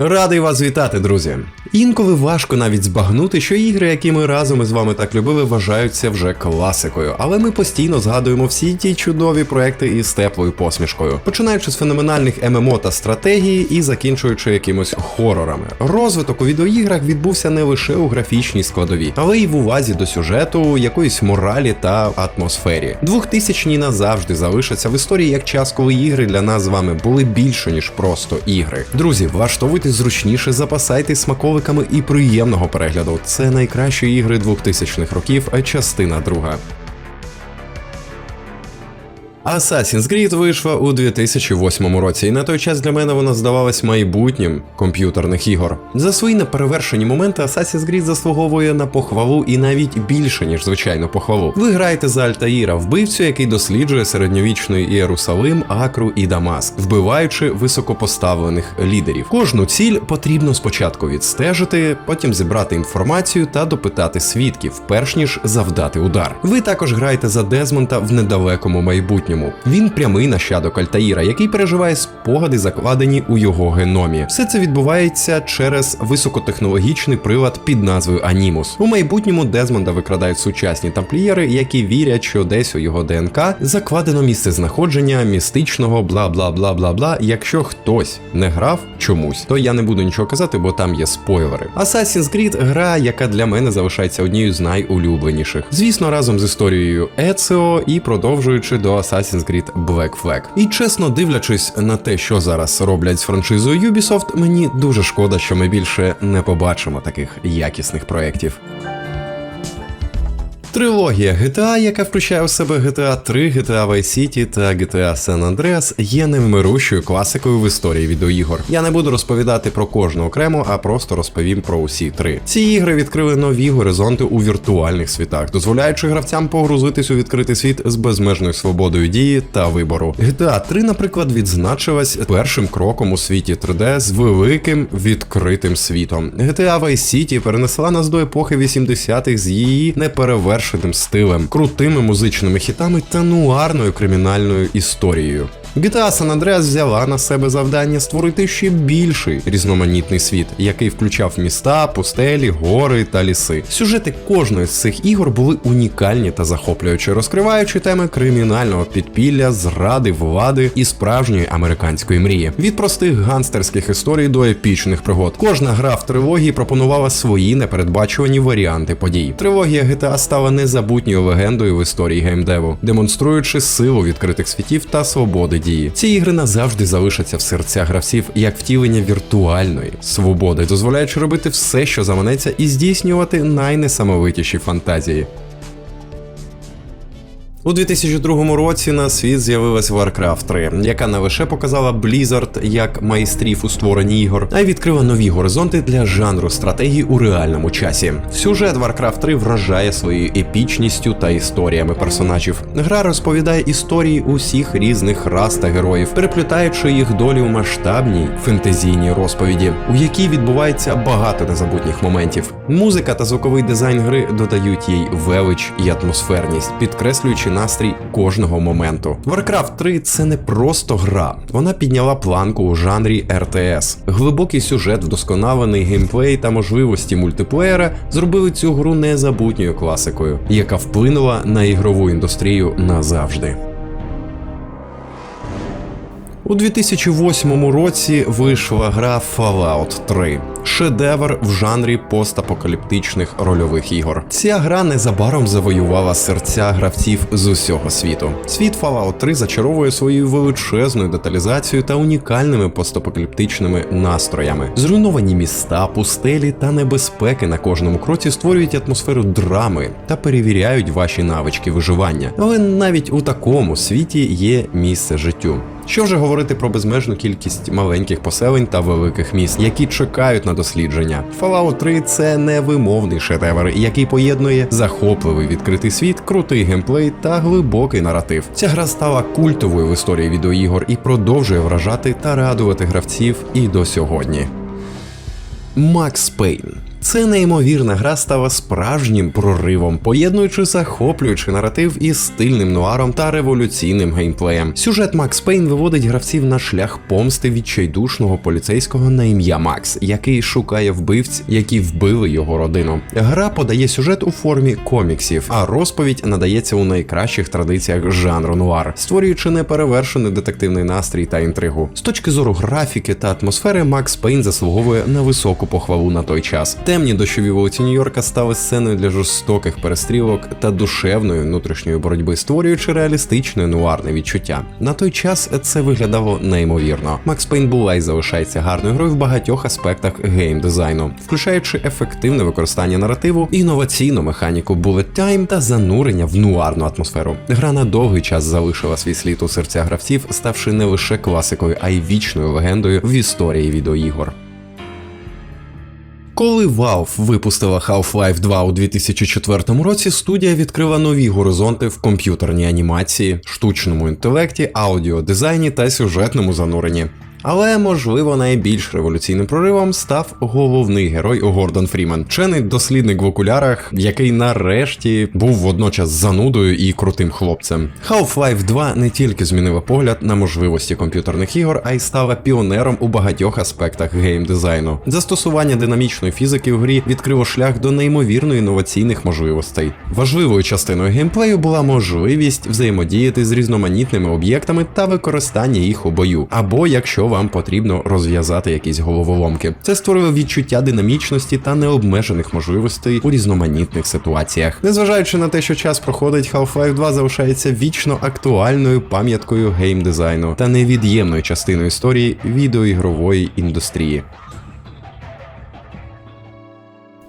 Радий вас вітати, друзі. Інколи важко навіть збагнути, що ігри, які ми разом із вами так любили, вважаються вже класикою, але ми постійно згадуємо всі ті чудові проекти із теплою посмішкою, починаючи з феноменальних ММО та стратегії і закінчуючи якимось хорорами. Розвиток у відеоіграх відбувся не лише у графічній складовій, але й в увазі до сюжету, якоїсь моралі та атмосфері. 2000-ні назавжди залишаться в історії як час, коли ігри для нас з вами були більше ніж просто ігри. Друзі, влаштовуйтесь зручніше, запасайтесь смаковиками і приємного перегляду. Це найкращі ігри 2000-х років, частина друга. Assassin's Creed вийшла у 2008 році, і на той час для мене вона здавалась майбутнім комп'ютерних ігор. За свої неперевершені моменти Assassin's Creed заслуговує на похвалу і навіть більше, ніж звичайно похвалу. Ви граєте за Альтаїра, вбивцю, який досліджує середньовічний Ієрусалим, Акру і Дамаск, вбиваючи високопоставлених лідерів. Кожну ціль потрібно спочатку відстежити, потім зібрати інформацію та допитати свідків, перш ніж завдати удар. Ви також граєте за Дезмонта в недалекому майбутньому. Він прямий нащадок Альтаїра, який переживає спогади, закладені у його геномі. Все це відбувається через високотехнологічний прилад під назвою Анімус. У майбутньому Дезмонда викрадають сучасні тамплієри, які вірять, що десь у його ДНК закладено місце знаходження містичного бла бла бла бла бла. Якщо хтось не грав чомусь, то я не буду нічого казати, бо там є спойлери. Assassin's Creed – гра, яка для мене залишається однією з найулюбленіших. Звісно, разом з історією Еціо і продовжуючи до Assassin's Creed Black Flag. І чесно дивлячись на те, що зараз роблять з франшизою Ubisoft, мені дуже шкода, що ми більше не побачимо таких якісних проєктів. Трилогія GTA, яка включає у себе GTA 3, GTA Vice City та GTA San Andreas, є невмирущою класикою в історії відеоігор. Я не буду розповідати про кожну окремо, а просто розповім про усі три. Ці ігри відкрили нові горизонти у віртуальних світах, дозволяючи гравцям погрузитись у відкритий світ з безмежною свободою дії та вибору. GTA 3, наприклад, відзначилась першим кроком у світі 3D з великим відкритим світом. GTA Vice City перенесла нас до епохи 80-х з її неперевершеним стилем, крутими музичними хітами та нуарною кримінальною історією. GTA San Andreas взяла на себе завдання створити ще більший різноманітний світ, який включав міста, пустелі, гори та ліси. Сюжети кожної з цих ігор були унікальні та захоплюючі, розкриваючи теми кримінального підпілля, зради влади і справжньої американської мрії. Від простих ганстерських історій до епічних пригод. Кожна гра в трилогії пропонувала свої непередбачувані варіанти подій. Трилогія GTA стала незабутньою легендою в історії геймдеву, демонструючи силу відкритих світів та свободи дії. Ці ігри назавжди залишаться в серцях гравців як втілення віртуальної свободи, дозволяючи робити все, що заманеться, і здійснювати найнесамовитіші фантазії. У 2002 році на світ з'явилась Warcraft 3, яка не лише показала Blizzard як майстрів у створенні ігор, а й відкрила нові горизонти для жанру стратегії у реальному часі. Сюжет Warcraft 3 вражає своєю епічністю та історіями персонажів. Гра розповідає історії усіх різних рас та героїв, переплітаючи їх долі у масштабній фентезійній розповіді, у якій відбувається багато незабутніх моментів. Музика та звуковий дизайн гри додають їй велич і атмосферність, підкреслюючи настрій кожного моменту. Warcraft 3 це не просто гра, вона підняла планку у жанрі RTS. Глибокий сюжет, вдосконалений геймплей та можливості мультиплеєра зробили цю гру незабутньою класикою, яка вплинула на ігрову індустрію назавжди. У 2008 році вийшла гра Fallout 3. Шедевр в жанрі постапокаліптичних рольових ігор. Ця гра незабаром завоювала серця гравців з усього світу. Світ Fallout 3 зачаровує своєю величезною деталізацією та унікальними постапокаліптичними настроями. Зруйновані міста, пустелі та небезпеки на кожному кроці створюють атмосферу драми та перевіряють ваші навички виживання. Але навіть у такому світі є місце життю. Що вже говорити про безмежну кількість маленьких поселень та великих міст, які чекають на дослідження. Fallout 3 це невимовний шедевр, який поєднує захопливий відкритий світ, крутий геймплей та глибокий наратив. Ця гра стала культовою в історії відеоігор і продовжує вражати та радувати гравців і до сьогодні. Макс Пейн Це неймовірна гра стала справжнім проривом, поєднуючи захоплюючий наратив із стильним нуаром та революційним геймплеєм. Сюжет Макс Пейн виводить гравців на шлях помсти відчайдушного поліцейського на ім'я Макс, який шукає вбивць, які вбили його родину. Гра подає сюжет у формі коміксів, а розповідь надається у найкращих традиціях жанру нуар, створюючи неперевершений детективний настрій та інтригу. З точки зору графіки та атмосфери, Макс Пейн заслуговує на високу похвалу на той час. Темні дощові вулиці Нью-Йорка стали сценою для жорстоких перестрілок та душевної внутрішньої боротьби, створюючи реалістичне нуарне відчуття. На той час це виглядало неймовірно. Макс Пейн була і залишається гарною грою в багатьох аспектах геймдизайну, включаючи ефективне використання наративу, інноваційну механіку bullet time та занурення в нуарну атмосферу. Гра на довгий час залишила свій слід у серцях гравців, ставши не лише класикою, а й вічною легендою в історії відеоігор. Коли Valve випустила Half-Life 2 у 2004 році, студія відкрила нові горизонти в комп'ютерній анімації, штучному інтелекті, аудіодизайні та сюжетному зануренні. Але, можливо, найбільш революційним проривом став головний герой Гордон Фрімен, вчений дослідник в окулярах, який нарешті був водночас занудою і крутим хлопцем. Half-Life 2 не тільки змінила погляд на можливості комп'ютерних ігор, а й стала піонером у багатьох аспектах геймдизайну. Застосування динамічної фізики в грі відкрило шлях до неймовірно інноваційних можливостей. Важливою частиною геймплею була можливість взаємодіяти з різноманітними об'єктами та використання їх у бою, або якщо вам потрібно розв'язати якісь головоломки. Це створило відчуття динамічності та необмежених можливостей у різноманітних ситуаціях. Незважаючи на те, що час проходить, Half-Life 2 залишається вічно актуальною пам'яткою геймдизайну та невід'ємною частиною історії відеоігрової індустрії.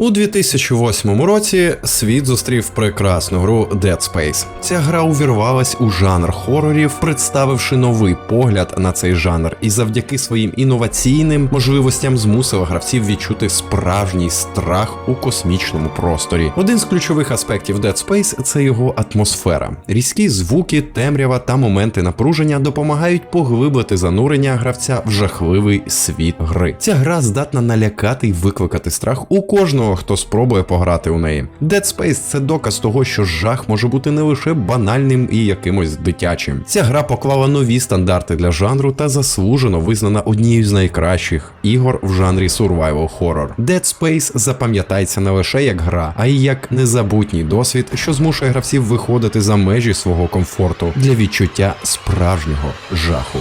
У 2008 році світ зустрів прекрасну гру Dead Space. Ця гра увірвалась у жанр хорорів, представивши новий погляд на цей жанр, і завдяки своїм інноваційним можливостям змусила гравців відчути справжній страх у космічному просторі. Один з ключових аспектів Dead Space – це його атмосфера. Різкі звуки, темрява та моменти напруження допомагають поглибити занурення гравця в жахливий світ гри. Ця гра здатна налякати й викликати страх у кожного хто спробує пограти у неї. Dead Space – це доказ того, що жах може бути не лише банальним і якимось дитячим. Ця гра поклала нові стандарти для жанру та заслужено визнана однією з найкращих ігор в жанрі survival horror. Dead Space запам'ятається не лише як гра, а й як незабутній досвід, що змушує гравців виходити за межі свого комфорту для відчуття справжнього жаху.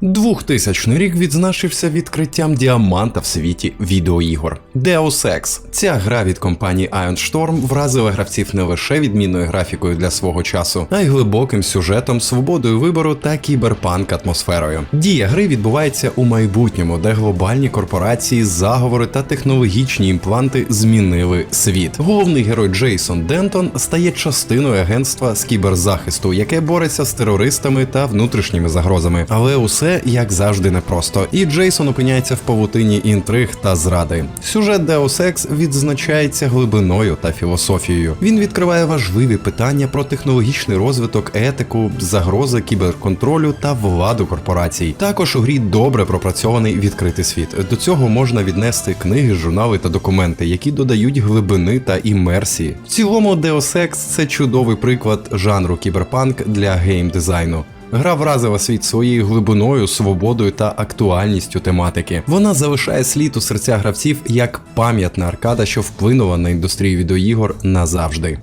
2000 рік відзначився відкриттям діаманта в світі відеоігор. Deus Ex. Ця гра від компанії Iron Storm вразила гравців не лише відмінною графікою для свого часу, а й глибоким сюжетом, свободою вибору та кіберпанк атмосферою. Дія гри відбувається у майбутньому, де глобальні корпорації, заговори та технологічні імпланти змінили світ. Головний герой Джейсон Дентон стає частиною агентства з кіберзахисту, яке бореться з терористами та внутрішніми загрозами. Але усе все як завжди непросто, і Джейсон опиняється в павутині інтриг та зради. Сюжет Deus Ex відзначається глибиною та філософією. Він відкриває важливі питання про технологічний розвиток, етику, загрози кіберконтролю та владу корпорацій. Також у грі добре пропрацьований відкритий світ. До цього можна віднести книги, журнали та документи, які додають глибини та імерсії. В цілому Deus Ex – це чудовий приклад жанру кіберпанк для геймдизайну. Гра вразила світ своєю глибиною, свободою та актуальністю тематики. Вона залишає слід у серця гравців як пам'ятна аркада, що вплинула на індустрію відеоігор назавжди.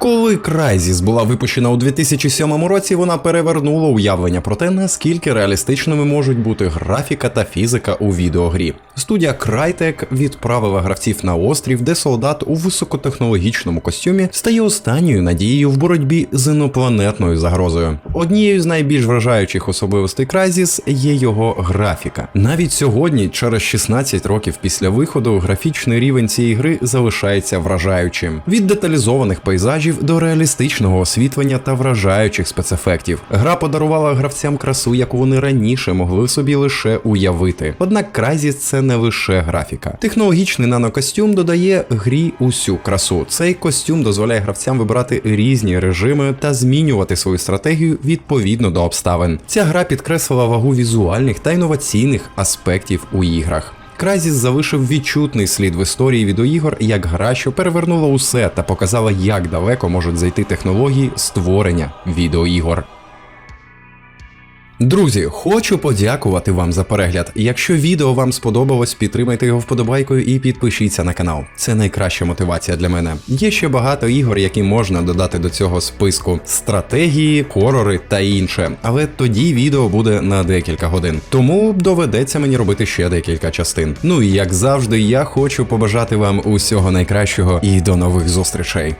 Коли Crysis була випущена у 2007 році, вона перевернула уявлення про те, наскільки реалістичними можуть бути графіка та фізика у відеогрі. Студія Crytek відправила гравців на острів, де солдат у високотехнологічному костюмі стає останньою надією в боротьбі з інопланетною загрозою. Однією з найбільш вражаючих особливостей Crysis є його графіка. Навіть сьогодні, через 16 років після виходу, графічний рівень цієї гри залишається вражаючим. Від деталізованих пейзажів до реалістичного освітлення та вражаючих спецефектів. Гра подарувала гравцям красу, яку вони раніше могли собі лише уявити. Однак Crysis – це не лише графіка. Технологічний нанокостюм додає грі усю красу. Цей костюм дозволяє гравцям вибирати різні режими та змінювати свою стратегію відповідно до обставин. Ця гра підкреслила вагу візуальних та інноваційних аспектів у іграх. Crysis залишив відчутний слід в історії відеоігор як гра, що перевернула усе та показала, як далеко можуть зайти технології створення відеоігор. Друзі, хочу подякувати вам за перегляд. Якщо відео вам сподобалось, підтримайте його вподобайкою і підпишіться на канал. Це найкраща мотивація для мене. Є ще багато ігор, які можна додати до цього списку: стратегії, хорори та інше. Але тоді відео буде на декілька годин. Тому доведеться мені робити ще декілька частин. Ну і як завжди, я хочу побажати вам усього найкращого і до нових зустрічей.